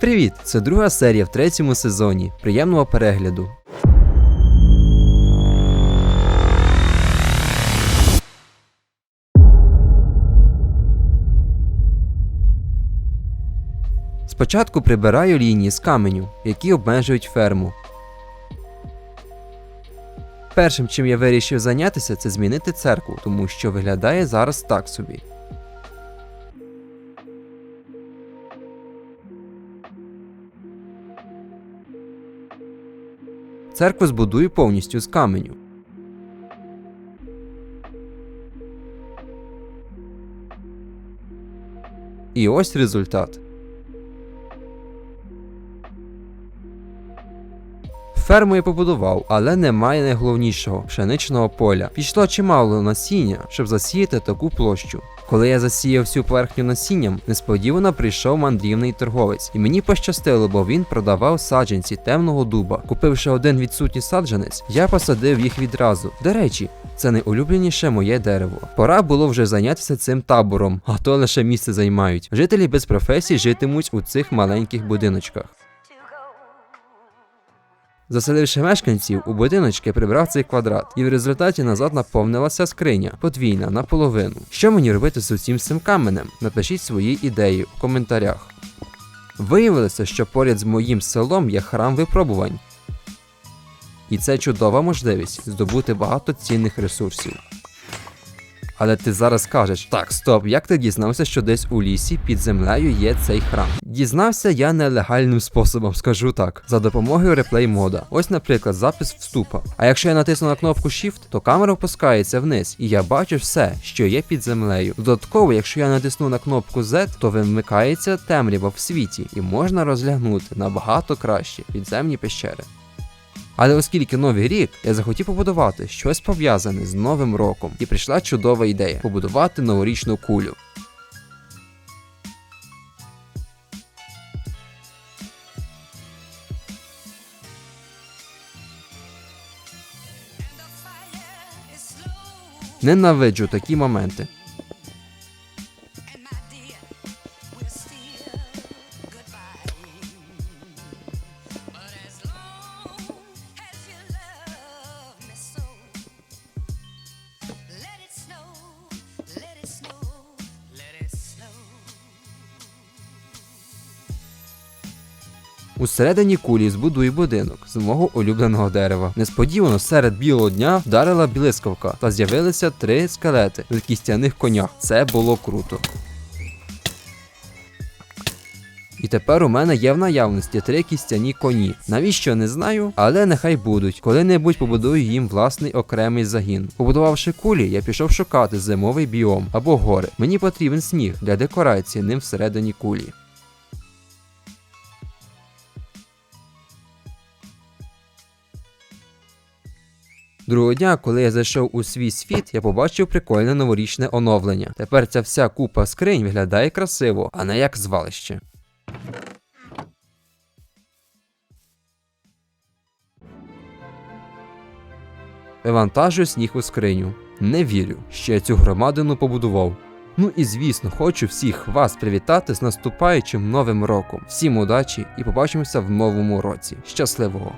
Привіт! Це друга серія в третьому сезоні. Приємного перегляду. Спочатку прибираю лінії з каменю, які обмежують ферму. Першим, чим я вирішив зайнятися, це змінити церкву, тому що виглядає зараз так собі. Церкву збудує повністю з каменю. І ось результат. Ферму я побудував, але немає найголовнішого пшеничного поля. Пішло чимало насіння, щоб засіяти таку площу. Коли я засіяв всю поверхню насінням, несподівано прийшов мандрівний торговець, і мені пощастило, бо він продавав саджанці темного дуба. Купивши один відсутній саджанець, я посадив їх відразу. До речі, це найулюбленіше моє дерево. Пора було вже зайнятися цим табором, а то лише місце займають. Жителі без професій житимуть у цих маленьких будиночках. Заселивши мешканців, у будиночки прибрав цей квадрат, і в результаті назад наповнилася скриня, подвійна наполовину. Що мені робити з усім цим каменем? Напишіть свої ідеї у коментарях. Виявилося, що поряд з моїм селом є храм випробувань. І це чудова можливість здобути багато цінних ресурсів. Але ти зараз скажеш: так, стоп, як ти дізнався, що десь у лісі під землею є цей храм? Дізнався я нелегальним способом, скажу так, за допомогою реплей мода. Ось, наприклад, запис вступа. А якщо я натисну на кнопку Shift, то камера опускається вниз, і я бачу все, що є під землею. Додатково, якщо я натисну на кнопку Z, то вимикається темрява в світі, і можна розглянути набагато краще підземні пещери. Але оскільки новий рік, я захотів побудувати щось пов'язане з Новим роком, і прийшла чудова ідея побудувати новорічну кулю. Ненавиджу такі моменти. Усередині кулі збудую будинок з мого улюбленого дерева. Несподівано серед білого дня вдарила блискавка та з'явилися три скелети в кістяних конях. Це було круто. І тепер у мене є в наявності три кістяні коні. Навіщо не знаю, але нехай будуть. Коли-небудь побудую їм власний окремий загін. Побудувавши кулі, я пішов шукати зимовий біом або гори. Мені потрібен сніг для декорації ним всередині кулі. Другого дня, коли я зайшов у свій світ, я побачив прикольне новорічне оновлення. Тепер ця вся купа скринь виглядає красиво, а не як звалище. Вивантажую сніг у скриню. Не вірю, що я цю громадину побудував. Ну і звісно, хочу всіх вас привітати з наступаючим новим роком. Всім удачі і побачимося в новому році. Щасливого!